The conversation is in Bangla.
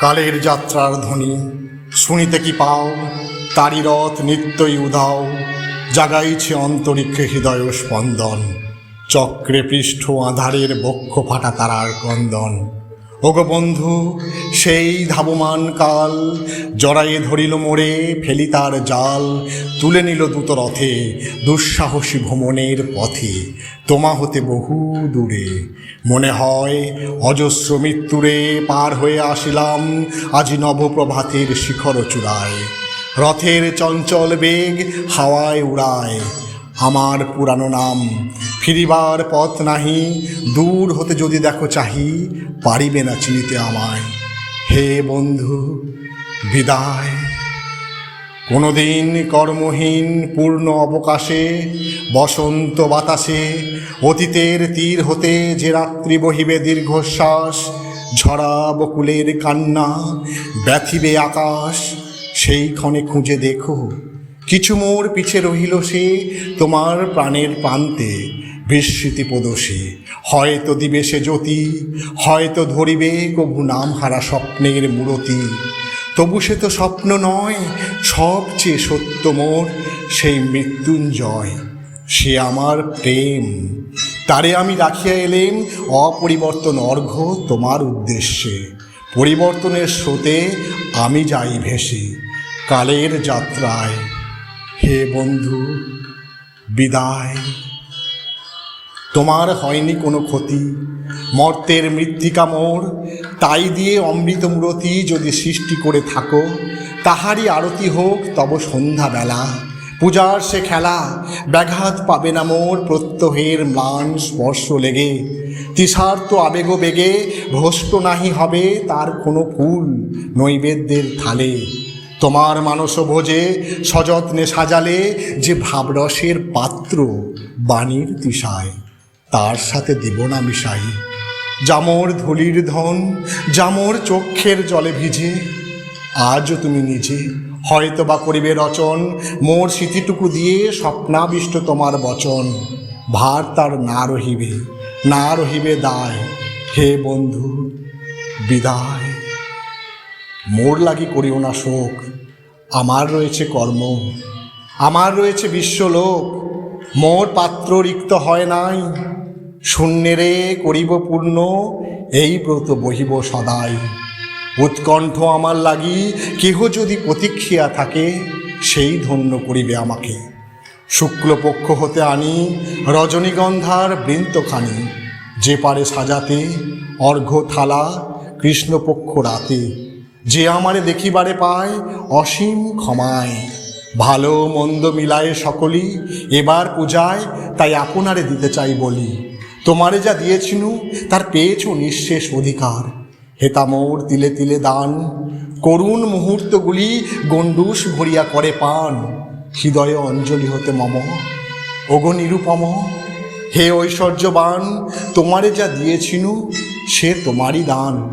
কালের যাত্রার ধ্বনি। শুনিতে কি পাও? তারি রথ নিত্যই উধাও। জাগাইছে অন্তরিক্ষে হৃদয় স্পন্দন। চক্রে পৃষ্ঠ আধারের বক্ষ ফাটা তারার ক্রন্দন। ওগো বন্ধু, সেই ধাবমান কাল জড়াইয়ে ধরিল মোড়ে ফেলি তার জাল, তুলে নিল দ্রুত রথে দুঃসাহসী ভ্রমণের পথে। তোমা হতে বহু দূরে। মনে হয়, অজস্র মৃত্যুরে পার হয়ে আসিলাম আজি নবপ্রভাতের শিখর চূড়ায়। রথের চঞ্চল বেগ হাওয়ায় উড়ায়। আমার পুরানো নাম। ফিরিবার পথ নাহি, দূর হতে যদি দেখো চাহি, পারিবে না চিনিতে আমায়। হে বন্ধু, বিদায়। কোনোদিন কর্মহীন, পূর্ণ অবকাশে, বসন্ত বাতাসে, অতীতের তীর হতে যে রাত্রি বহিবে দীর্ঘশ্বাস, ঝরা বকুলের কান্না, ব্যথিবে আকাশ, সেই ক্ষণে খুঁজে দেখো। কিছু মোর পিছে রহিল সে, তোমার প্রাণের প্রান্তে বিস্মৃতি প্রদোষে হয়তো দিবে সে জ্যোতি, হয়তো ধরিবে কবু নাম হারা স্বপ্নের মূরতি। তবু সে তো স্বপ্ন নয়, সবচেয়ে সত্য মোর সেই মৃত্যুঞ্জয়। সে আমার প্রেম, তারে আমি রাখিয়া এলেম, অপরিবর্তন অর্ঘ্য তোমার উদ্দেশ্যে। পরিবর্তনের স্রোতে আমি যাই ভেসে, কালের যাত্রায় হে বন্ধু, বিদায়। তোমার হয়নি কোনো ক্ষতি, মর্তের মৃত্তিকা মোর তাই দিয়ে অমৃত মূরতি যদি সৃষ্টি করে থাকো, তাহারই আরতি হোক তব সন্ধ্যাবেলা। পূজার সে খেলা, ব্যাঘাত পাবে না মোর প্রত্যহের ম্লান স্পর্শ লেগে। তৃষার্ত আবেগ বেগে, ভ্রষ্ট নাহি হবে তার কোনো ফুল নৈবেদ্যের থালে। তোমার মানস ভোজে সযত্নে সাজালে যে ভাবরসের পাত্র বাণীর তৃষায় তার সাথে দেব না মিশাই। জামর ধুলির ধন, জামর চক্ষের জলে ভিজে আজও তুমি নিজে হয়তো বা করিবে রচন, মোর স্মৃতিটুকু দিয়ে স্বপ্নাবিষ্ট তোমার বচন। ভার তার না রহিবে না রহিবে দায়, হে বন্ধু, বিদায়। মোর লাগি করিও না শোক। আমার রয়েছে কর্ম, আমার রয়েছে বিশ্বলোক। মোর পাত্র রিক্ত হয় নাই শূন্যেরে করিব পূর্ণ, এই ব্রত বহিব সদাই। উৎকণ্ঠ আমার লাগি কেহ যদি প্রতীক্ষিয়া থাকে, সেই ধন্য করিবে আমাকে। শুক্লপক্ষ হতে আনি, রজনীগন্ধার বৃন্তখানি যে পারে সাজাতে, অর্ঘ্য থালা কৃষ্ণপক্ষ রাতে। যে আমারে দেখিবারে পায়, অসীম ক্ষমায়। ভালো মন্দ মিলায়ে সকলই এবার পূজায়, তাই আপনারে দিতে চাই বলি। তোমারে যা দিয়েছিনু, তার পেয়েছ নিঃশেষ অধিকার। হেতামোর তিলে তিলে দান, করুণ মুহূর্তগুলি গণ্ডুস ভরিয়া করে পান। হৃদয়ে অঞ্জলি হতে মম, ওগো নিরুপম, হে ঐশ্বর্যবান, তোমারে যা দিয়েছিনু, সে তোমারই দান।